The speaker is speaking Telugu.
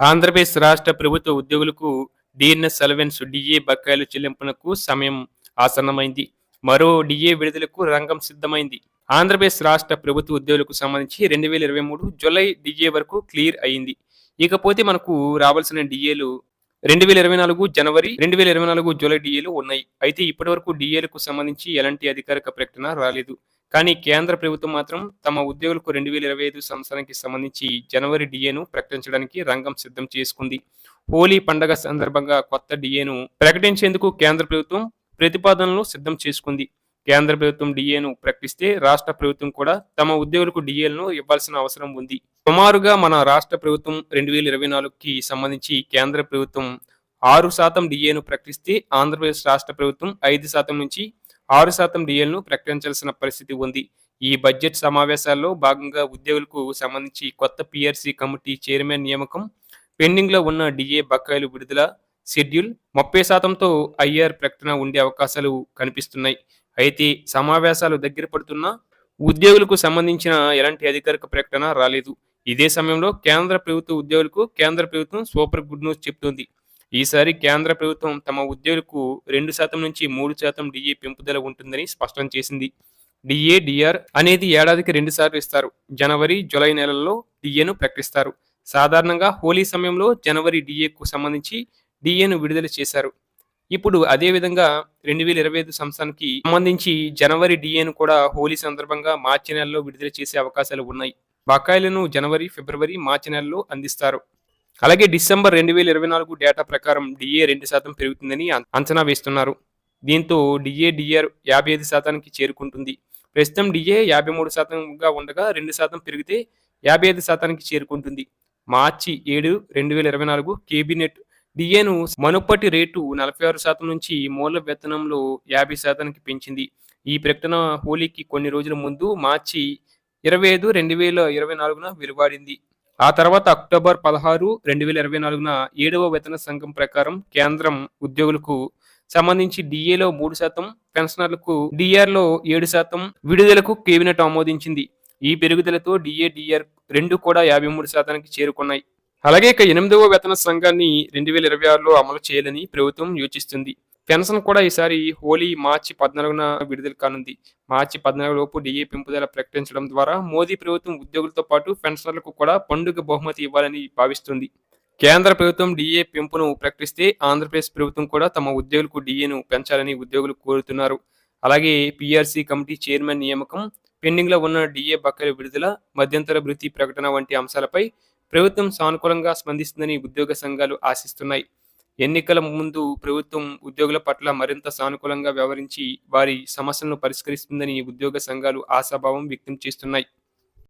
ఆంధ్రప్రదేశ్ రాష్ట్ర ప్రభుత్వ ఉద్యోగులకు డిఎన్ఎస్ అలవెన్స్ డిఏ బకాయిలు చెల్లింపునకు సమయం ఆసన్నమైంది. మరో డిఏ విడుదలకు రంగం సిద్ధమైంది. ఆంధ్రప్రదేశ్ రాష్ట్ర ప్రభుత్వ ఉద్యోగులకు సంబంధించి రెండు వేల ఇరవై మూడు జులై డిఏ వరకు క్లియర్ అయింది ఇకపోతే మనకు రావాల్సిన డిఏలు రెండు వేల ఇరవై నాలుగు జనవరి రెండు వేల ఇరవై నాలుగు జూలై డిఏలు ఉన్నాయి. అయితే ఇప్పటి వరకు డిఏలకు సంబంధించి ఎలాంటి అధికారిక ప్రకటన రాలేదు. కానీ కేంద్ర ప్రభుత్వం మాత్రం తమ ఉద్యోగులకు రెండు వేల ఇరవై ఐదు సంవత్సరానికి సంబంధించి జనవరి డిఏను ప్రకటించడానికి రంగం సిద్ధం చేసుకుంది. హోలీ పండగ సందర్భంగా కొత్త డిఏను ప్రకటించేందుకు కేంద్ర ప్రభుత్వం ప్రతిపాదనలు సిద్ధం చేసుకుంది. కేంద్ర ప్రభుత్వం డిఏను ప్రకటిస్తే రాష్ట్ర ప్రభుత్వం కూడా తమ ఉద్యోగులకు డిఏలను ఇవ్వాల్సిన అవసరం ఉంది. సుమారుగా మన రాష్ట్ర ప్రభుత్వం రెండు వేల ఇరవై నాలుగుకి సంబంధించి కేంద్ర ప్రభుత్వం ఆరు శాతం డిఏను ప్రకటిస్తే ఆంధ్రప్రదేశ్ రాష్ట్ర ప్రభుత్వం ఐదు శాతం నుంచి ఆరు శాతం డిఏలను ప్రకటించాల్సిన పరిస్థితి ఉంది. ఈ బడ్జెట్ సమావేశాల్లో భాగంగా ఉద్యోగులకు సంబంధించి కొత్త పిఆర్సీ కమిటీ చైర్మన్ నియామకం పెండింగ్లో ఉన్న డిఏ బకాయిలు విడుదల షెడ్యూల్ ముప్పై శాతంతో ఐఆర్ ప్రకటన ఉండే అవకాశాలు కనిపిస్తున్నాయి. అయితే సమావేశాలు దగ్గర పడుతున్నా ఉద్యోగులకు సంబంధించిన ఎలాంటి అధికారిక ప్రకటన రాలేదు. ఇదే సమయంలో కేంద్ర ప్రభుత్వ ఉద్యోగులకు కేంద్ర ప్రభుత్వం సూపర్ గుడ్ న్యూస్ చెప్తుంది. ఈసారి కేంద్ర ప్రభుత్వం తమ ఉద్యోగులకు రెండు శాతం నుంచి మూడు శాతం డిఏ పెంపుదల ఉంటుందని స్పష్టం చేసింది. డిఏ డిఆర్ అనేది ఏడాదికి రెండు సార్లు ఇస్తారు. జనవరి జూలై నెలల్లో డిఏను ప్రకటిస్తారు. సాధారణంగా హోలీ సమయంలో జనవరి డిఏకు సంబంధించి డిఏను విడుదల చేశారు. ఇప్పుడు అదేవిధంగా రెండు వేల ఇరవై ఐదు సంవత్సరానికి సంబంధించి జనవరి డిఏను కూడా హోలీ సందర్భంగా మార్చి నెలలో విడుదల చేసే అవకాశాలు ఉన్నాయి. బకాయిలను జనవరి ఫిబ్రవరి మార్చి నెలలో అందిస్తారు. అలాగే డిసెంబర్ రెండు వేల ఇరవై నాలుగు డేటా ప్రకారం డిఏ రెండు శాతం పెరుగుతుందని అంచనా వేస్తున్నారు. దీంతో డిఏ డిఆర్ యాభై ఐదు శాతానికి చేరుకుంటుంది. ప్రస్తుతం డిఏ యాభై మూడు శాతంగా ఉండగా రెండు శాతం పెరిగితే యాభై ఐదు శాతానికి చేరుకుంటుంది. మార్చి ఏడు రెండు వేల ఇరవై నాలుగు కేబినెట్ డిఏను మనుపటి రేటు నలభై ఆరు శాతం నుంచి మూల వేతనంలో యాభై శాతానికి పెంచింది. ఈ ప్రకటన హోలీకి కొన్ని రోజుల ముందు మార్చి ఇరవై ఐదు రెండు వేల ఇరవై నాలుగున వెలువడింది. ఆ తర్వాత అక్టోబర్ పదహారు రెండు వేల ఇరవై నాలుగున ఏడవ వేతన సంఘం ప్రకారం కేంద్రం ఉద్యోగులకు సంబంధించి డిఏలో మూడు శాతం పెన్షనర్లకు డిఆర్లో ఏడు శాతం విడుదలకు కేబినెట్ ఆమోదించింది. ఈ పెరుగుదలతో డిఏ డిఆర్ రెండు కూడా యాభై మూడు శాతానికి చేరుకున్నాయి. అలాగే ఇక ఎనిమిదవ వేతన సంఘాన్ని రెండు వేల ఇరవై ఆరులో అమలు చేయాలని ప్రభుత్వం యోచిస్తుంది. పెన్షన్ కూడా ఈసారి హోలీ మార్చి పద్నాలుగున విడుదల కానుంది. మార్చి పద్నాలుగు లోపు డిఏ పెంపుదల ప్రకటించడం ద్వారా మోదీ ప్రభుత్వం ఉద్యోగులతో పాటు పెన్షనర్లకు కూడా పండుగ బహుమతి ఇవ్వాలని భావిస్తుంది. కేంద్ర ప్రభుత్వం డిఏ పెంపును ప్రకటిస్తే ఆంధ్రప్రదేశ్ ప్రభుత్వం కూడా తమ ఉద్యోగులకు డిఏను పెంచాలని ఉద్యోగులు కోరుతున్నారు. అలాగే పిఆర్సీ కమిటీ చైర్మన్ నియామకం పెండింగ్లో ఉన్న డిఏ బకాయిల విడుదల మధ్యంతర భృతి ప్రకటన వంటి అంశాలపై ప్రభుత్వం సానుకూలంగా స్పందిస్తుందని ఉద్యోగ సంఘాలు ఆశిస్తున్నాయి. ఎన్నికల ముందు ప్రభుత్వం ఉద్యోగుల పట్ల మరింత సానుకూలంగా వ్యవహరించి వారి సమస్యలను పరిష్కరిస్తుందని ఉద్యోగ సంఘాలు ఆశాభావం వ్యక్తం చేస్తున్నాయి.